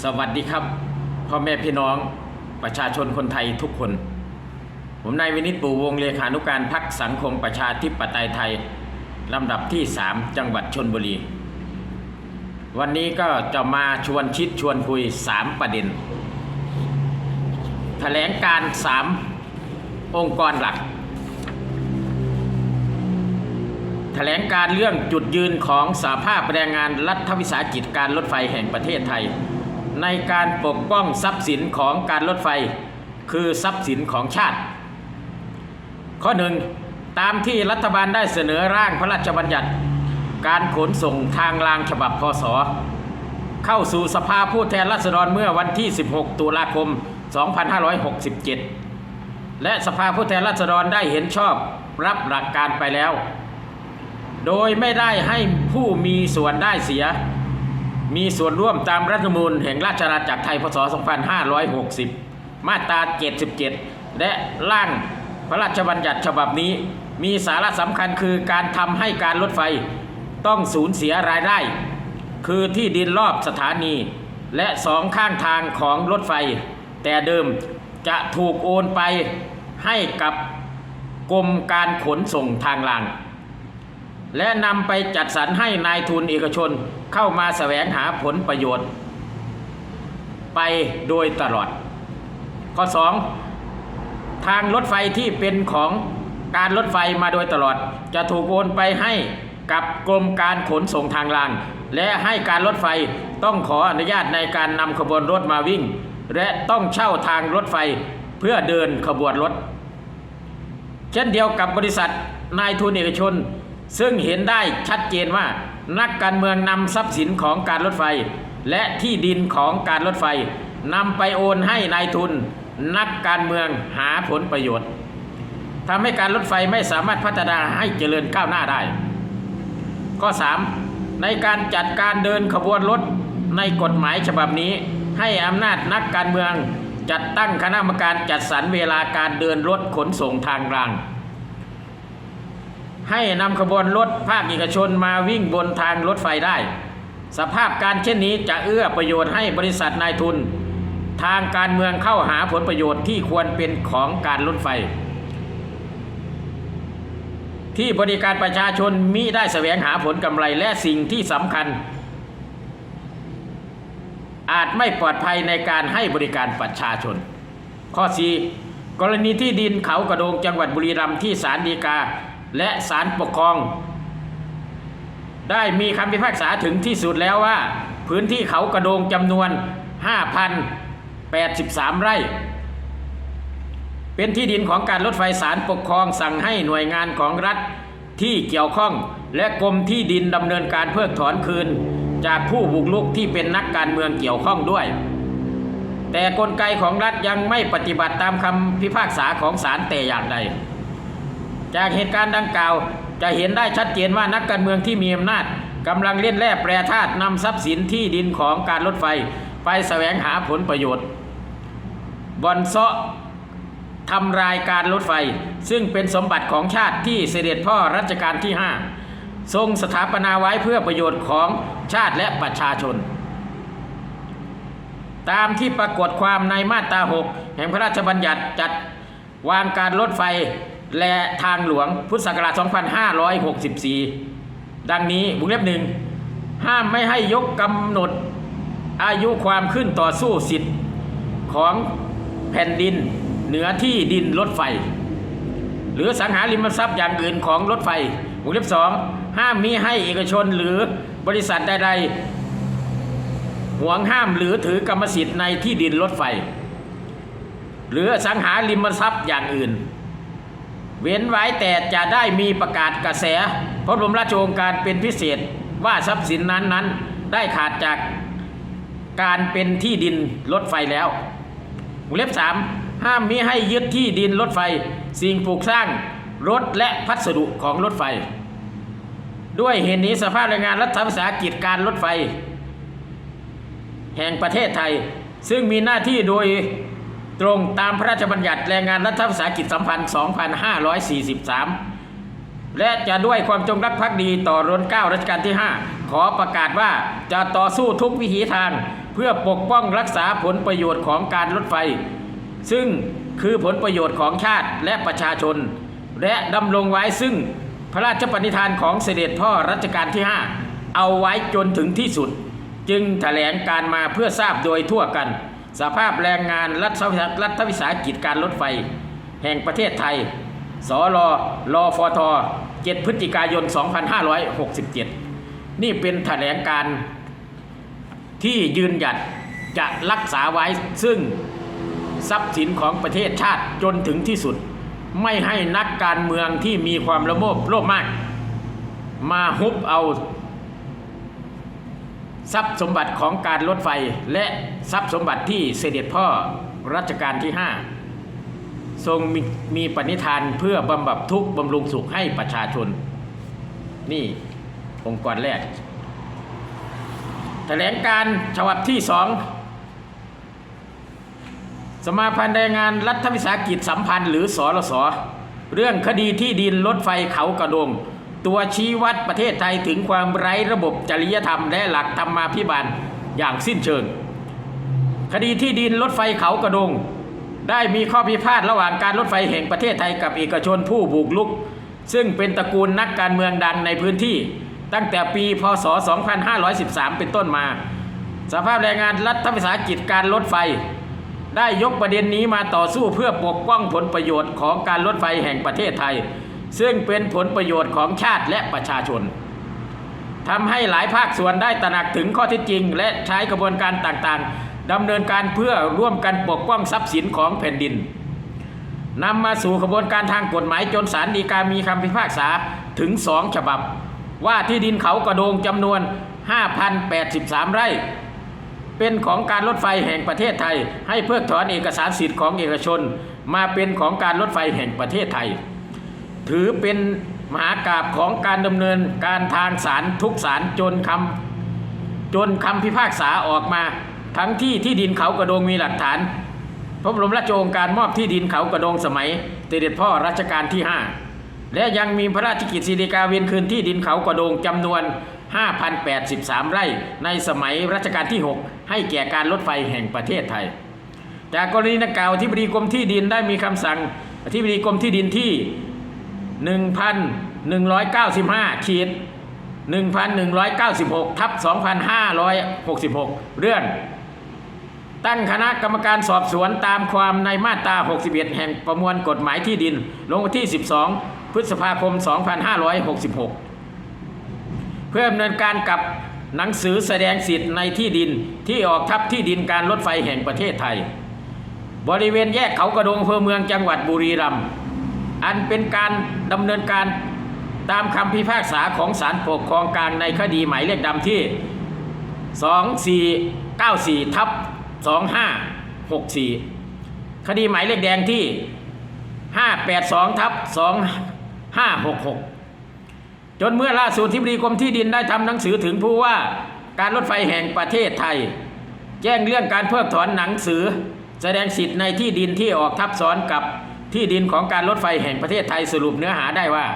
สวัสดีครับพ่อแม่พี่น้องประชาชนคนไทยทุกคน ผมนายวินิตปู่วงเลขานุการพักสังคมประชาธิปไตยไทยลำดับที่ 3 จังหวัดชนบุรี วันนี้ก็จะมาชวนคิดชวนคุย 3 ประเด็น แถลงการ 3 องค์กรหลัก แถลงการเรื่องจุดยืนของสาภาพแรงงานรัฐวิสาหกิจการรถไฟแห่งประเทศไทย ในการปกป้องทรัพย์สินของการรถไฟ คือทรัพย์สินของชาติ ข้อหนึ่งตามที่รัฐบาลได้เสนอร่างพระราชบัญญัติ การขนส่งทางรางฉบับพศ เข้าสู่สภาผู้แทนราษฎรเมื่อวันที่ 16 ตุลาคม 2567 และสภาผู้แทนราษฎรได้เห็นชอบรับหลักการไปแล้ว โดยไม่ได้ให้ผู้มีส่วนได้เสีย มีส่วนร่วมตามรัฐธรรมนูญแห่งราชอาณาจักรไทยพศ 2560 มาตรา 77 และร่างพระราชบัญญัติฉบับนี้ มีสาระสำคัญคือการทำให้การรถไฟต้องสูญเสียรายได้ คือที่ดินรอบสถานี และสองข้างทางของรถไฟ แต่เดิมจะถูกโอนไปให้กับกรมการขนส่งทางราง และนำไปจัดสรรให้นายทุนเอกชน เข้ามาแสวงหาผลประโยชน์ ไปโดยตลอด ข้อ 2. ทางรถไฟที่เป็นของการรถไฟมาโดยตลอด จะถูกโอนไปให้กับกรมการขนส่งทางราง และให้การรถไฟต้องขออนุญาตในการนำขบวนรถมาวิ่ง และต้องเช่าทางรถไฟเพื่อเดินขบวนรถ เช่นเดียวกับบริษัทนายทุนเอกชน ซึ่งเห็นได้ชัดเจนว่า นักการเมืองนำทรัพย์สินของการรถไฟ และที่ดินของการรถไฟนำไปโอนให้นายทุน นักการเมืองหาผลประโยชน์ทำให้การรถไฟไม่สามารถพัฒนาให้เจริญก้าวหน้าได้ ข้อ 3. ในการจัดการเดินขบวนรถในกฎหมายฉบับนี้ ให้อำนาจนักการเมือง จัดตั้งคณะกรรมการจัดสรรเวลาการเดินรถขนส่งทางราง ให้นำขบวนรถภาคเอกชนมาวิ่งบนทางรถไฟได้ สภาพการเช่นนี้จะเอื้อประโยชน์ให้บริษัทนายทุน ทางการเมืองเข้าหาผลประโยชน์ที่ควรเป็นของการรถไฟ ที่บริการประชาชนมิได้แสวงหาผลกำไรและสิ่งที่สำคัญ อาจไม่ปลอดภัยในการให้บริการประชาชน ข้อ 4 กรณีที่ดินเขากระโดงจังหวัดบุรีรัมย์ที่ศาลฎีกา และศาลปกครอง ได้มีคำพิพากษาถึงที่สุดแล้วว่า พื้นที่เขากระโดงจำนวน 5,083 ไร่ เป็นที่ดินของการรถไฟสารปกครองสั่งให้หน่วยงานของรัฐที่เกี่ยวข้อง และกรมที่ดินดำเนินการเพิกถอนคืน จากผู้บุกรุกที่เป็นนักการเมืองเกี่ยวข้องด้วย แต่กลไกของรัฐยังไม่ปฏิบัติตามคำพิพากษาของศาลแต่อย่างใด จากเหตุการณ์ดังกล่าว จะเห็นได้ชัดเจนว่านักการเมืองที่มีอำนาจกำลังเล่นแร่แปรธาตุนำทรัพย์สินที่ดินของการรถไฟ ไปแสวงหาผลประโยชน์บอนเซาะทำรายการรถไฟ ซึ่งเป็นสมบัติของชาติที่เสด็จพ่อรัชกาลที่ 5 ทรงสถาปนาไว้เพื่อประโยชน์ของชาติและประชาชน ตามที่ปรากฏความในมาตรา 6 แห่งพระราชบัญญัติจัดวางการรถไฟ และทางหลวงพุทธศักราช 2564 ดังนี้วงเล็บหนึ่งห้ามไม่ให้ยกกำหนดอายุความขึ้นต่อสู้สิทธิ์ของแผ่นดินเหนือที่ดินรถไฟ หรือสังหาริมทรัพย์อย่างอื่นของรถไฟวงเล็บสองห้ามมิให้เอกชนหรือบริษัทใดๆห่วงห้ามหรือถือกรรมสิทธิ์ในที่ดินรถไฟ หรือสังหาริมทรัพย์อย่างอื่น เว้นไว้แต่จะได้มีประกาศกระแสพระบรมราชโองการเป็นพิเศษว่าทรัพย์สินนั้นนั้นได้ขาดจากการเป็นที่ดินรถไฟแล้ววงเล็บสามห้ามมิให้ยึดที่ดินรถไฟ สิ่งปลูกสร้างรถและพัสดุของรถไฟ ด้วยเหตุนี้สภาพแรงงานรัฐวิสาหกิจการรถไฟ แห่งประเทศไทย ซึ่งมีหน้าที่โดย ตรงตามพระราชบัญญัติแรงงานรัฐวิสาหกิจสัมพันธ์ 2543 และจะด้วยความจงรักภักดีต่อรนเก้ารัชกาลที่5ขขอประกาศว่าจะต่อสู้ทุกวิถีทาง เพื่อปกป้องรักษาผลประโยชน์ของการรถไฟ ซึ่งคือผลประโยชน์ของชาติและประชาชน และดำรงไว้ซึ่งพระราชปณิธานของเสด็จพ่อรัชกาลที่ 5 เอาไว้จนถึงที่สุด จึงแถลงการมาเพื่อทราบโดยทั่วกัน สภาพแรงงานรัฐรัฐวิสาหกิจการรถไฟ แห่งประเทศไทย สรรฟท 7 พฤศจิกายน 2567 นี่เป็นแถลงการที่ยืนหยัดจะรักษาไว้ซึ่งทรัพย์สินของประเทศชาติจนถึงที่สุด ไม่ให้นักการเมืองที่มีความละโมบโลภมาก มาฮุบเอา ทรัพย์สมบัติของการรถไฟและทรัพย์สมบัติที่เสด็จพ่อรัชกาลที่ 5 ทรงมีมีปณิธานเพื่อบำบัดทุกข์บำรุงสุขให้ประชาชน นี่องค์กรแรก แถลงการฉบับที่สองสมาพันธ์แรงงานรัฐวิสาหกิจสัมพันธ์หรือสอรสเรื่องคดีที่ดินรถไฟเขากระโดง ตัวชี้วัดประเทศไทยถึงความไร้ระบบจริยธรรมและหลักธรรมาภิบาลอย่างสิ้นเชิง คดีที่ดินรถไฟเขากระดง ได้มีข้อพิพาทระหว่างการรถไฟแห่งประเทศไทยกับเอกชนผู้บุกลุก ซึ่งเป็นตระกูลนักการเมืองดังในพื้นที่ ตั้งแต่ปีพศ 2513 เป็นต้นมา สภาพแรงงานรัฐวิสาหกิจการรถไฟ ได้ยกประเด็นนี้มาต่อสู้เพื่อปกป้องผลประโยชน์ของการรถไฟแห่งประเทศไทย ซึ่งเป็นผลประโยชน์ของชาติและประชาชนทำให้หลายภาคส่วนได้ตระหนักถึงข้อเท็จจริง และใช้กระบวนการต่างๆดำเนินการเพื่อร่วมกันปกป้องทรัพย์สินของแผ่นดินนำมาสู่กระบวนการทางกฎหมายจนศาลฎีกามีคำพิพากษาถึงสองฉบับ ว่าที่ดินเขากระโดงจำนวน 5,083 ไร่ เป็นของการรถไฟแห่งประเทศไทย ให้เพิกถอนเอกสารสิทธิ์ของเอกชน มาเป็นของการรถไฟแห่งประเทศไทย ถือเป็นมหากราบของการดำเนินการทางศาลทุกศาลจนคำจนคำพิพากษาออกมา ทั้งที่ที่ดินเขากระโดงมีหลักฐานพระบรมราชโองการมอบที่ดินเขากระโดงสมัยเสด็จพ่อรัชกาลที่ 5 และยังมีพระราชกิจสีดีกาเวียนคืนที่ดินเขากระโดงจำนวน 5,083 ไร่ในสมัยรัชกาลที่ 6 ให้แก่การรถไฟแห่งประเทศไทย จากกรณีดังกล่าวที่บดีกรมที่ดินได้มีคำสั่งที่บดีกรมที่ดินที่ 1,195ขีด1,196ทับ2,566 เรื่อง ตั้งคณะกรรมการสอบสวนตามความในมาตรา 61 แห่งประมวลกฎหมายที่ดิน ลงวันที่ 12 พฤษภาคม 2566 เพื่อดำเนินการกับหนังสือแสดงสิทธิ์ในที่ดินที่ออกทับที่ดินการรถไฟแห่งประเทศไทย บริเวณแยกเขากระดงอำเภอเมืองจังหวัดบุรีรัมย์ อันเป็นการดำเนินการตามคำพิพากษาของศาลปกครองกลางในคดีหมายเลขดำที่ 2494ทับ2564 คดีหมายเลขแดงที่ 582ทับ2566 จนเมื่อล่าสุดที่บดีกรมที่ดินได้ทำหนังสือถึงผู้ว่าการรถไฟแห่งประเทศไทย แจ้งเรื่องการเพิกถอนหนังสือ แสดงสิทธิ์ในที่ดินที่ออกทับซ้อนกับ ที่ดินของการรถไฟแห่งประเทศไทยสรุปเนื้อหาได้ว่า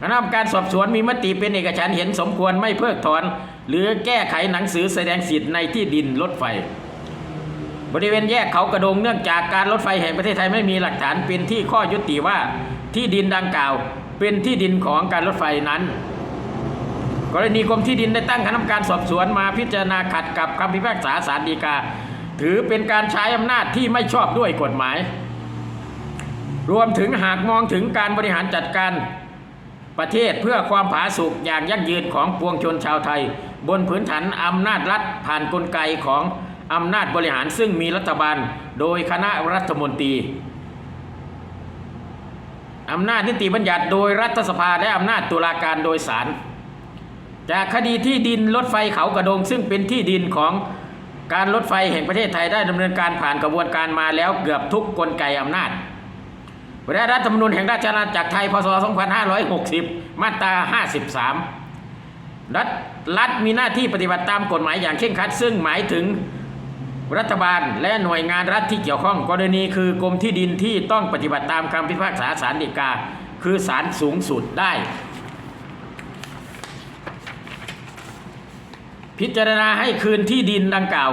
คณะกรรมการสอบสวนมีมติเป็นเอกฉันเห็นสมควรไม่เพิกถอน หรือแก้ไขหนังสือแสดงสิทธิ์ในที่ดินรถไฟ บริเวณแยกเขากระโดงเนื่องจากการรถไฟแห่งประเทศไทยไม่มีหลักฐานเป็นที่ข้อยุติว่าที่ดินดังกล่าว เป็นที่ดินของการรถไฟนั้น กรณีกรมที่ดินได้ตั้งคณะกรรมการสอบสวนมาพิจารณาขัดกับคำพิพากษาศาลฎีกา ถือเป็นการใช้อำนาจที่ไม่ชอบด้วยกฎหมาย รวมถึงหากมองถึงการบริหารจัดการประเทศเพื่อความผาสุกอย่างยั่งยืนของปวงชนชาวไทย บนพื้นฐานอำนาจรัฐผ่านกลไกของอำนาจบริหารซึ่งมีรัฐบาลโดยคณะรัฐมนตรีอำนาจนิติบัญญัติโดยรัฐสภาและอำนาจตุลาการโดยศาลจากคดีที่ดินรถไฟเขากระโดงซึ่งเป็นที่ดินของการรถไฟแห่งประเทศไทยได้ดำเนินการผ่านกระบวนการมาแล้วเกือบทุกกลไกอำนาจ รัฐธรรมนูญแห่งราชอาณาจักรไทย พศ 2560 มาตรา 53 รัฐรัฐมีหน้าที่ปฏิบัติตามกฎหมายอย่างเคร่งครัด ซึ่งหมายถึงรัฐบาลและหน่วยงานรัฐที่เกี่ยวข้อง กรณีคือกรมที่ดินที่ต้องปฏิบัติตามคำพิพากษาศาลฎีกา คือศาลสูงสุดได้ พิจารณาให้คืนที่ดินดังกล่าว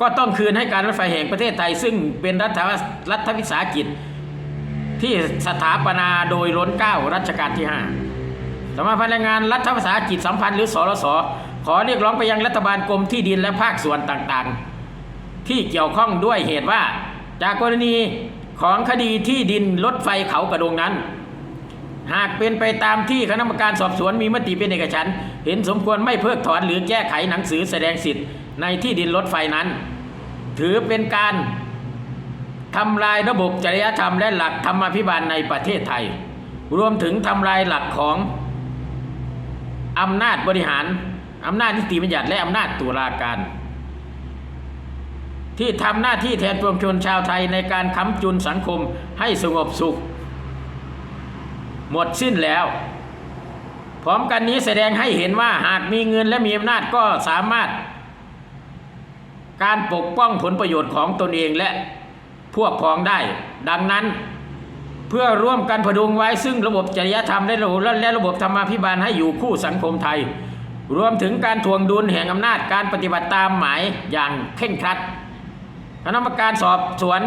ก็ต้องคืนให้การรถไฟแห่งประเทศไทย ซึ่งเป็นรัฐวรัฐวิสาหกิจ ที่สถาปนาโดยล้นเก้ารัชกาลที่5สมาพันธ์แรงงานรัฐวิสาหกิจสัมพันธ์หรือสรสขอเรียกร้องไปยังรัฐบาลกรมที่ดินและภาคส่วนต่างๆ ที่เกี่ยวข้องด้วยเหตุว่า จากกรณีของคดีที่ดินรถไฟเขากระโดงนั้น หากเป็นไปตามที่คณะกรรมการสอบสวนมีมติเป็นเอกฉันเห็นสมควรไม่เพิกถอนหรือแก้ไขหนังสือแสดงสิทธิ์ในที่ดินรถไฟนั้น ถือเป็นการ ทำลายระบบจริยธรรมและหลักธรรมาภิบาลในประเทศไทย รวมถึงทำลายหลักของอำนาจบริหารอำนาจนิติบัญญัติและอำนาจตุลาการ ที่ทำหน้าที่แทนปวงชนชาวไทยในการค้ำจุนสังคมให้สงบสุข หมดสิ้นแล้ว พร้อมกันนี้แสดงให้เห็นว่าหากมีเงินและมีอำนาจก็สามารถ การปกป้องผลประโยชน์ของตนเองและ พวกพ้องได้ ดังนั้น เพื่อร่วมกันพดุงไว้ซึ่งระบบจริยธรรมและระบบและระบบธรรมาภิบาลให้อยู่คู่สังคมไทย รวมถึงการทวงดุลแห่งอำนาจการปฏิบัติตามหมายอย่างเคร่งครัดคณะกรรมการสอบสวน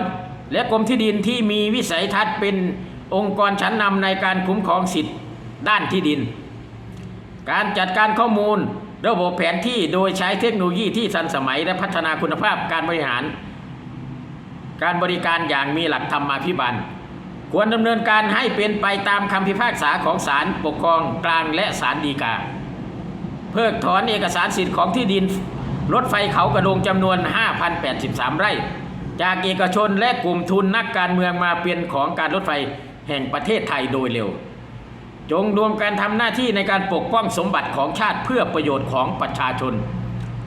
และกรมที่ดินที่มีวิสัยทัศน์เป็นองค์กรชั้นนำในการคุ้มครองสิทธิ์ด้านที่ดิน การจัดการข้อมูล ระบบแผนที่โดยใช้เทคโนโลยีที่ทันสมัยและพัฒนาคุณภาพการบริหาร การบริการอย่างมีหลักธรรมาภิบาลควรดำเนินการให้เป็นไปตามคำพิพากษาของศาลปกครองกลางและศาลฎีกา เพิกถอนเอกสารสิทธิ์ของที่ดิน รถไฟเขากระโดงจำนวน 5,083 ไร่ จากเอกชนและกลุ่มทุนนักการเมืองมาเป็นของการรถไฟแห่งประเทศไทยโดยเร็ว จงรวมกันทำหน้าที่ในการปกป้องสมบัติของชาติเพื่อประโยชน์ของประชาชน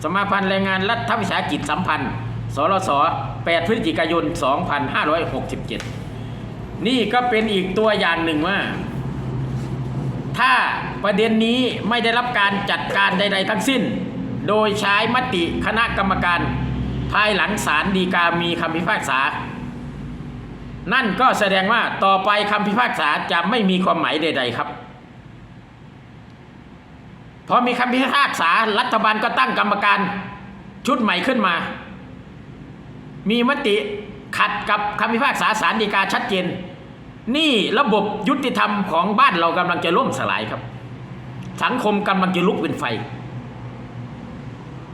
สมาพันธ์แรงงานรัฐวิสาหกิจสัมพันธ์ สรส8พฤศจิกายน 2567 นี่ก็เป็นอีกตัวอย่างหนึ่งว่า ถ้าประเด็นนี้ไม่ได้รับการจัดการใด ๆ ทั้งสิ้น โดยใช้มติคณะกรรมการ ภายหลังศาลฎีกามีคำพิพากษา นั่นก็แสดงว่าต่อไปคำพิพากษาจะไม่มีความหมายใด ๆ ครับพอมีคำพิพากษารัฐบาลก็ตั้งกรรมการชุดใหม่ขึ้นมา มีมติขัดกับคำพิพากษาศาลฎีกาชัดเจน นี่ระบบยุติธรรมของบ้านเรากำลังจะล่มสลายครับ สังคมกำลังจะลุกเป็นไฟ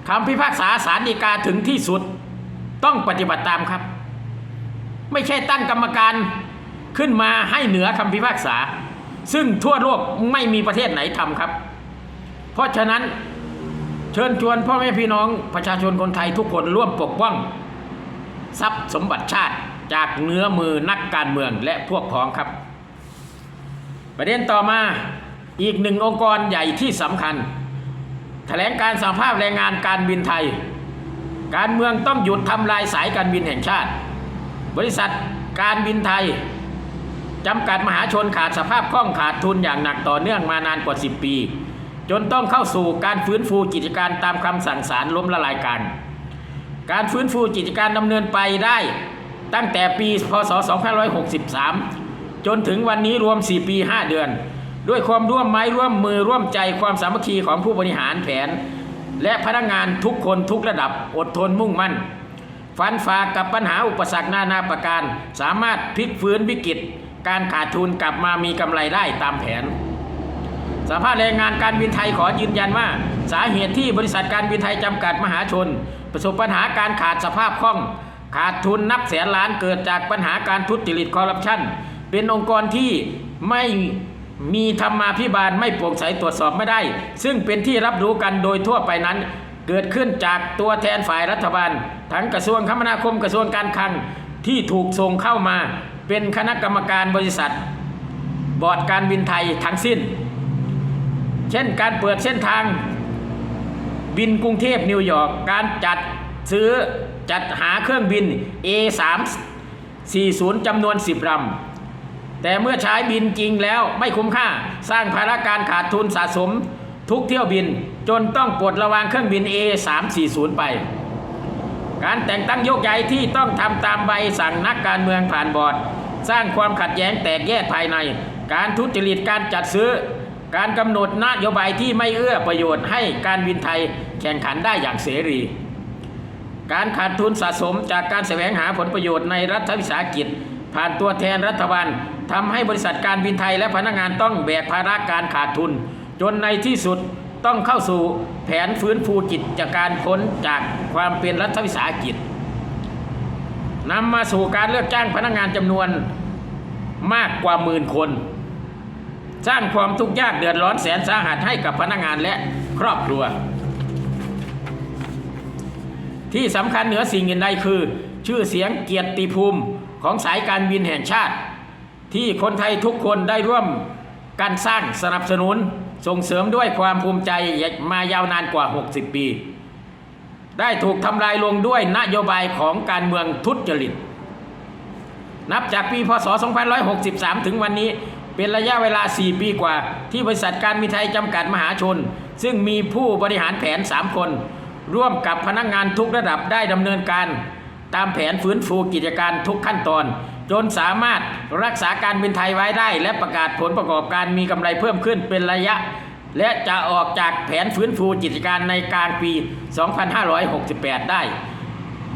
คำพิพากษาศาลฎีกาถึงที่สุดต้องปฏิบัติตามครับ ไม่ใช่ตั้งกรรมการขึ้นมาให้เหนือคำพิพากษา ซึ่งทั่วโลกไม่มีประเทศไหนทำครับ เพราะฉะนั้นเชิญชวนพ่อแม่พี่น้องประชาชนคนไทยทุกคนร่วมปกป้อง ทรัพย์สมบัติชาติจากเนื้อมือนักการเมืองและพวกพ้องครับ ประเด็นต่อมาอีกหนึ่งองค์กรใหญ่ที่สำคัญ แถลงการสหภาพแรงงานการบินไทย การเมืองต้องหยุดทำลายสายการบินแห่งชาติ บริษัทการบินไทยจำกัดมหาชนขาดสภาพคล่องขาดทุนอย่างหนักต่อเนื่องมานานกว่า 10 ปี จนต้องเข้าสู่การฟื้นฟูกิจการตามคำสั่งศาลล้มละลายการ การฟื้นฟูกิจการดำเนินไปได้ ตั้งแต่ปีพศ 2563 จนถึงวันนี้รวม 4 ปี 5 เดือน ด้วยความร่วมไม้ร่วมมือร่วมใจความสามัคคีของผู้บริหารแผน และพนักงานทุกคนทุกระดับอดทนมุ่งมั่น ฟันฝ่ากับปัญหาอุปสรรคนานาประการ สามารถพลิกฟื้นวิกฤต การขาดทุนกลับมามีกำไรได้ตามแผนสภาพแรงงานการบินไทยขอยืนยันว่า สาเหตุที่บริษัทการบินไทยจำกัดมหาชน ประสบปัญหาการขาดสภาพคล่อง ขาดทุนนับแสนล้านเกิดจากปัญหาการทุจริตคอร์รัปชันเป็นองค์กรที่ไม่มีธรรมาภิบาลไม่โปร่งใสตรวจสอบไม่ได้ ซึ่งเป็นที่รับรู้กันโดยทั่วไปนั้น เกิดขึ้นจากตัวแทนฝ่ายรัฐบาล ทั้งกระทรวงคมนาคมกระทรวงการคลังที่ถูกส่งเข้ามา เป็นคณะกรรมการบริษัท บอร์ดการบินไทยทั้งสิ้น เช่นการเปิดเส้นทาง บินกรุงเทพนิวยอร์กการจัดซื้อจัดหาเครื่องบิน A340 จำนวน 10ลำแต่เมื่อใช้บินจริงแล้วไม่คุ้มค่าสร้างภาระการขาดทุนสะสมทุกเที่ยวบินจนต้องปลดระวางเครื่องบิน A340 ไป การแต่งตั้งโยกย้ายที่ต้องทำตามใบสั่งนักการเมืองผ่านบอร์ด สร้างความขัดแย้งแตกแยกภายใน การทุจริตการจัดซื้อ การกำหนดนโยบายที่ไม่เอื้อประโยชน์ให้การบินไทยแข่งขันได้อย่างเสรี การขาดทุนสะสมจากการแสวงหาผลประโยชน์ในรัฐวิสาหกิจ ผ่านตัวแทนรัฐบาลทำให้บริษัทการบินไทยและพนักงานต้องแบกภาระการขาดทุน จนในที่สุดต้องเข้าสู่แผนฟื้นฟูกิจการพ้นจากความเป็นรัฐวิสาหกิจนำมาสู่การเลือกจ้างพนักงานจำนวนมากกว่าหมื่นคน สร้างความทุกข์ยากเดือดร้อนแสนสาหัสให้กับพนักงานและครอบครัว ที่สำคัญเหนือสิ่งอื่นใดคือ ชื่อเสียงเกียรติภูมิของสายการบินแห่งชาติ ที่คนไทยทุกคนได้ร่วมกันสร้างสนับสนุนส่งเสริมด้วยความภูมิใจมายาวนานกว่า 60 ปี ได้ถูกทำลายลงด้วยนโยบายของการเมืองทุจริต นับจากปีพศ 2563 ถึงวันนี้ เป็นระยะเวลา 4 ปีกว่า ที่บริษัทการบินไทยจำกัดมหาชน ซึ่งมีผู้บริหารแผน 3 คน ร่วมกับพนักงานทุกระดับได้ดำเนินการ ตามแผนฟื้นฟูกิจการทุกขั้นตอน จนสามารถรักษาการบินไทยไว้ได้ และประกาศผลประกอบการมีกำไรเพิ่มขึ้นเป็นระยะ และจะออกจากแผนฟื้นฟูกิจการในกลางปี 2568 ได้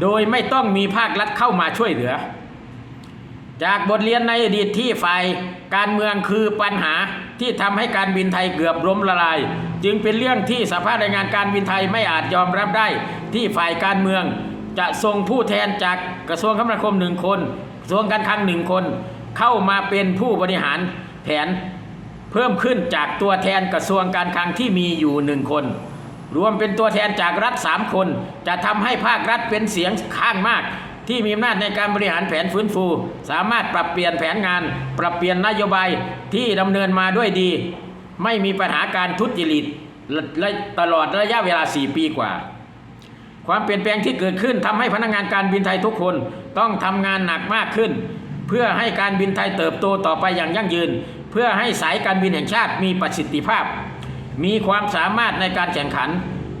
โดยไม่ต้องมีภาครัฐเข้ามาช่วยเหลือ จากบทเรียนในอดีตที่ฝ่ายการเมืองคือปัญหาที่ทำให้การบินไทยเกือบล้มละลาย จึงเป็นเรื่องที่สภาพแรงงานการบินไทยไม่อาจยอมรับได้ที่ฝ่ายการเมือง จะส่งผู้แทนจากกระทรวงคมนาคมหนึ่งคนกระทรวงการคลังหนึ่งคน เข้ามาเป็นผู้บริหารแผน เพิ่มขึ้นจากตัวแทนกระทรวงการคลังที่มีอยู่หนึ่งคน รวมเป็นตัวแทนจากรัฐสามคน จะทำให้ภาครัฐเป็นเสียงข้างมาก ที่มีอำนาจในการบริหารแผนฟื้นฟู สามารถปรับเปลี่ยนแผนงาน ปรับเปลี่ยนนโยบายที่ดำเนินมาด้วยดี ไม่มีปัญหาการทุจริตตลอดระยะเวลา 4 ปีกว่า ความเปลี่ยนแปลงที่เกิดขึ้นทำให้พนักงานการบินไทยทุกคนต้องทำงานหนักมากขึ้น เพื่อให้การบินไทยเติบโตต่อไปอย่างยั่งยืน เพื่อให้สายการบินแห่งชาติมีประสิทธิภาพ มีความสามารถในการแข่งขัน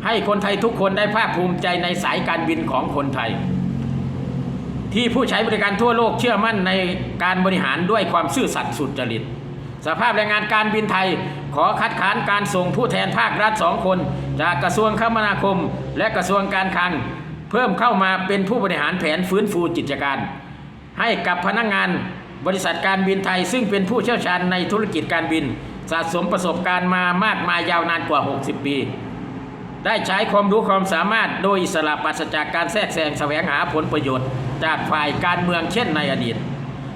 ให้คนไทยทุกคนได้ภาคภูมิใจในสายการบินของคนไทย ที่ผู้ใช้บริการทั่วโลกเชื่อมั่นในการบริหารด้วยความซื่อสัตย์สุจริต สภาพแรงงานการบินไทย ขอคัดค้านการส่งผู้แทนภาครัฐสองคน จากกระทรวงคมนาคม และกระทรวงการคลัง เพิ่มเข้ามาเป็นผู้บริหารแผนฟื้นฟูกิจการ ให้กับพนักงานบริษัทการบินไทย ซึ่งเป็นผู้เชี่ยวชาญในธุรกิจการบิน สะสมประสบการณ์มามากมายยาวนานกว่า 60 ปีได้ใช้ความรู้ความสามารถโดยอิสระปราศจากการแทรกแซงแสวงหาผลประโยชน์ จากฝ่ายการเมืองเช่นในอดีต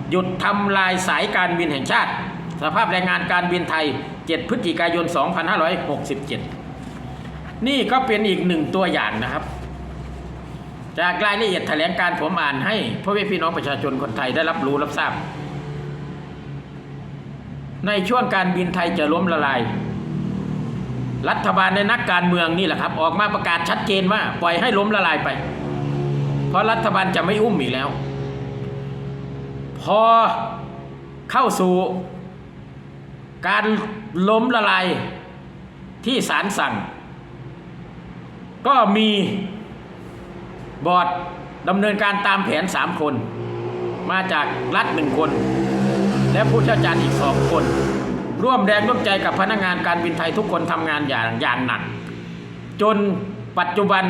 หยุดทำลายสายการบินแห่งชาติ สภาพแรงงานการบินไทย 7 พฤศจิกายน 2567 นี่ก็เป็นอีกหนึ่งตัวอย่างนะครับ จากรายละเอียดแถลงการผมอ่านให้พ่อแม่พี่น้องประชาชนคนไทยได้รับรู้รับทราบ ในช่วงการบินไทยจะล้มละลายรัฐบาลในนักการเมืองนี่แหละครับ ออกมาประกาศชัดเจนว่า ปล่อยให้ล้มละลายไป เพราะรัฐบาลจะไม่อุ้มอีกแล้ว พอเข้าสู่การล้มละลายที่ศาลสั่ง ก็มีบอร์ดดำเนินการตามแผนสามคน มาจากรัฐหนึ่งคน และผู้เชี่ยวชาญอีกสองคน ร่วมแรงร่วมใจกับพนักงานการบินไทยทุกคนทำงานอย่างอย่างหนัก จนปัจจุบัน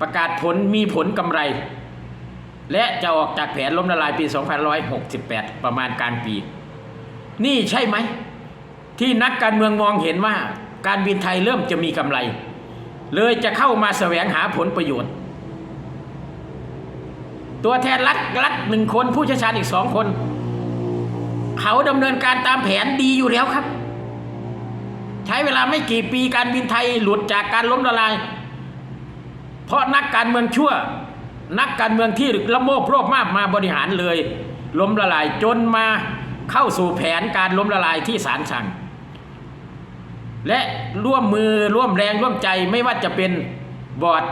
ประกาศผลมีผลกำไร และจะออกจากแผนล้มละลายปี 2568 ประมาณกลางปี นี่ใช่ไหม ที่นักการเมืองมองเห็นว่าการบินไทยเริ่มจะมีกำไร เลยจะเข้ามาแสวงหาผลประโยชน์ ตัวแทนรัฐรัฐหนึ่งคนผู้เชี่ยวชาญอีกสองคน เขาดำเนินการตามแผนดีอยู่แล้วครับ ใช้เวลาไม่กี่ปีการบินไทยหลุดจากการล้มละลาย เพราะนักการเมืองชั่ว นักการเมืองที่ละโมบโลภมากมาบริหารเลย ล้มละลายจนมาเข้าสู่แผนการล้มละลายที่ศาลสั่ง และร่วมมือร่วมแรงร่วมใจไม่ว่าจะเป็นบอร์ด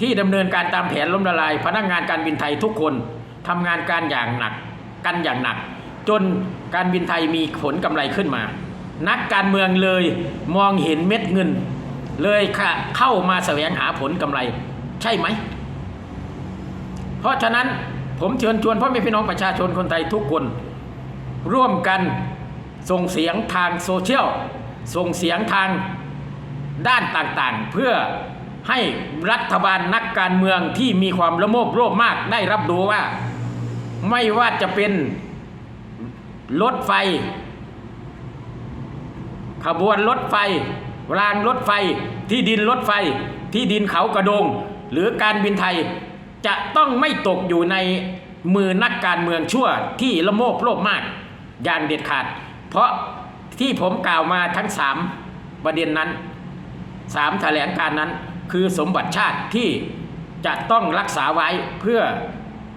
ที่ดำเนินการตามแผนล้มละลาย พนักงานการบินไทยทุกคนทำงานการอย่างหนัก กันอย่างหนัก จนการบินไทยมีผลกำไรขึ้นมา นักการเมืองเลยมองเห็นเม็ดเงิน เลยค่ะเข้ามาแสวงหาผลกำไรใช่ไหม เพราะฉะนั้นผมเชิญชวนพ่อแม่พี่น้องประชาชนคนไทยทุกคน ร่วมกันส่งเสียงทางโซเชียลส่งเสียงทางด้านต่างๆ เพื่อให้รัฐบาลนักการเมืองที่มีความละโมบโลภมากได้รับรู้ว่า ไม่ว่าจะเป็นรถไฟ ขบวนรถไฟ รางรถไฟที่ดินรถไฟ ที่ดินเขากระโดง หรือการบินไทย จะต้องไม่ตกอยู่ในมือนักการเมืองชั่วที่ละโมบโลภมากอย่างเด็ดขาด เพราะที่ผมกล่าวมาทั้งสามประเด็นนั้นสามแถลงการนั้นคือสมบัติชาติที่จะต้องรักษาไว้เพื่อ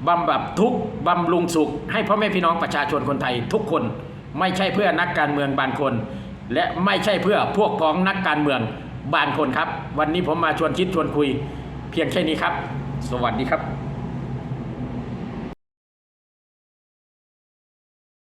บำบัดทุกบำรุงสุข ให้พ่อแม่พี่น้องประชาชนคนไทยทุกคน ไม่ใช่เพื่อนักการเมืองบางคน และไม่ใช่เพื่อพวกพ้องนักการเมืองบางคนครับ วันนี้ผมมาชวนคิดชวนคุยเพียงแค่นี้ครับ สวัสดีครับ